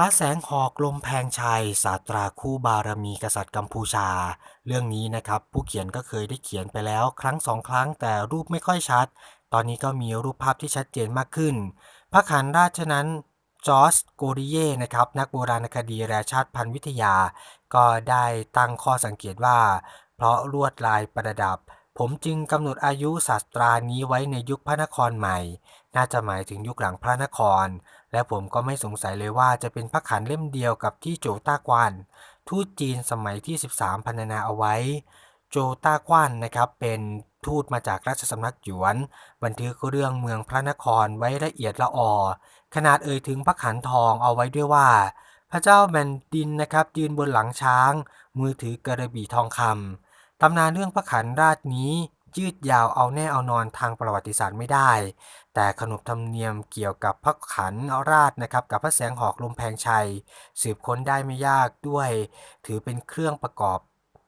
พระแสงหอกลมแพงชัยศาสตราคู่บารมีกษัตริย์กัมพูชา เรื่องนี้นะครับผู้เขียนก็เคยได้เขียนไปแล้วครั้งสองครั้งแต่รูปไม่ค่อยชัด ตอนนี้ก็มีรูปภาพที่ชัดเจนมากขึ้น พระขันราชนั้นจอร์จโกริเย่นะครับนักโบราณคดีและชาติพันธุ์วิทยา ก็ได้ตั้งข้อสังเกตว่า เพราะลวดลายประดับ ผมจึงกำหนดอายุศาสตรานี้ไว้ในยุคพระนครใหม่ น่าจะหมายถึงยุคหลังพระนคร และผมก็ไม่สงสัยเลยว่าจะเป็นพระขันเล่มเดียวกับที่โจต้ากวานทูตจีนสมัยที่ 13พรรณนาเอาไว้ โจต้ากวานนะครับเป็นทูตมาจากราชสำนักหยวน บันทึกเรื่องเมืองพระนครไว้ละเอียดละออ ขนาดเอ่ยถึงพระขันทองเอาไว้ด้วยว่า พระเจ้าแผ่นดินนะครับยืนบนหลังช้าง มือถือกระบี่ทองคำ ตำนานเรื่องพระขันราชนี้ยืดยาวเอาแน่เอานอนทางประวัติศาสตร์ไม่ได้ แต่ขนบธรรมเนียมเกี่ยวกับพระขันราชนะครับกับพระแสงหอกลมแพงชัย สืบค้นได้ไม่ยากด้วย ถือเป็นเครื่องประกอบ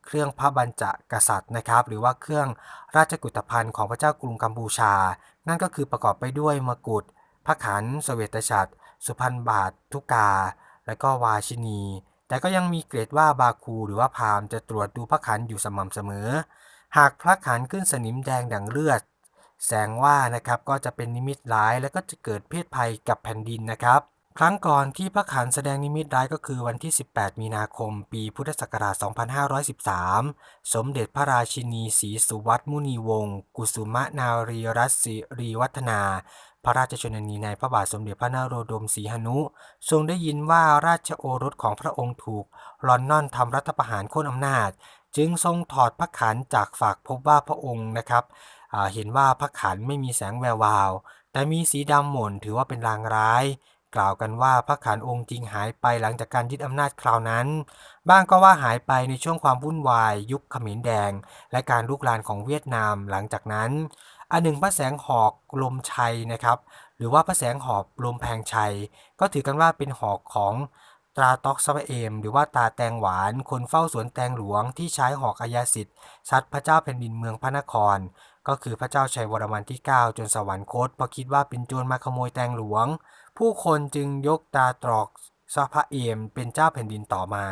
เครื่องพระบัญจกษัตริย์นะครับ หรือว่าเครื่องราชกุฏภัณฑ์ของพระเจ้ากรุงกัมพูชา นั่นก็คือประกอบไปด้วยมกุฎพระขันเสวตฉัตรสุพรรณบาททุกา และก็วาชินี แต่ก็ยังมีเกรดว่าบาคูหรือว่าพามจะตรวจดูพระขันอยู่สม่ำเสมอ หากพระขันขึ้นสนิมแดงดังเลือด แสงว่านะครับก็จะเป็นนิมิตร้ายและก็จะเกิดเพศภัยกับแผ่นดินนะครับ ครั้งก่อนที่พระขันแสดงนิมิตร้ายก็คือวันที่ 18 มีนาคม ปีพุทธศักราช 2513 สมเด็จพระราชินีศรีสุวัตมุนีวงศ์กุสุมนารีรัตสิริวัฒนา พระราชชนนีในพระบาทสมเด็จพระนโรดมศรีหนุ ทรงได้ยินว่าราชโอรสของพระองค์ถูกลอนนอนทำรัฐประหารโค่นอำนาจ จึงทรงถอดพระขันจากฝากพบว่าพระองค์นะครับเห็นว่าพระขันไม่มีแสงแวววาว แต่มีสีดำหม่นถือว่าเป็นลางร้าย กล่าวกันว่าพระขันองค์จริงหายไปหลังจากการยึดอำนาจคราวนั้น บ้างก็ว่าหายไปในช่วงความวุ่นวาย ยุคขมรแดง และการลุกลานของเวียดนามหลังจากนั้นอันหนึ่งพระแสงหอกลมชัยนะครับ หรือว่าพระแสงหอกลมแพงชัย ก็ถือกันว่าเป็นหอกของตราต็อกซาเอม หรือว่าตาแตงหวาน คนเฝ้าสวนแตงหลวงที่ใช้หอกอายาสิทธิ์ซัดพระเจ้าแผ่นดินเมืองพระนคร ก็คือพระเจ้าชัยวรมันที่ 9 จนสวรรคตเพราะคิดว่าเป็นโจรมาขโมยแตงหลวง ผู้คนจึงยกตาตรอกซาพระเอมเป็นเจ้าแผ่นดินต่อมา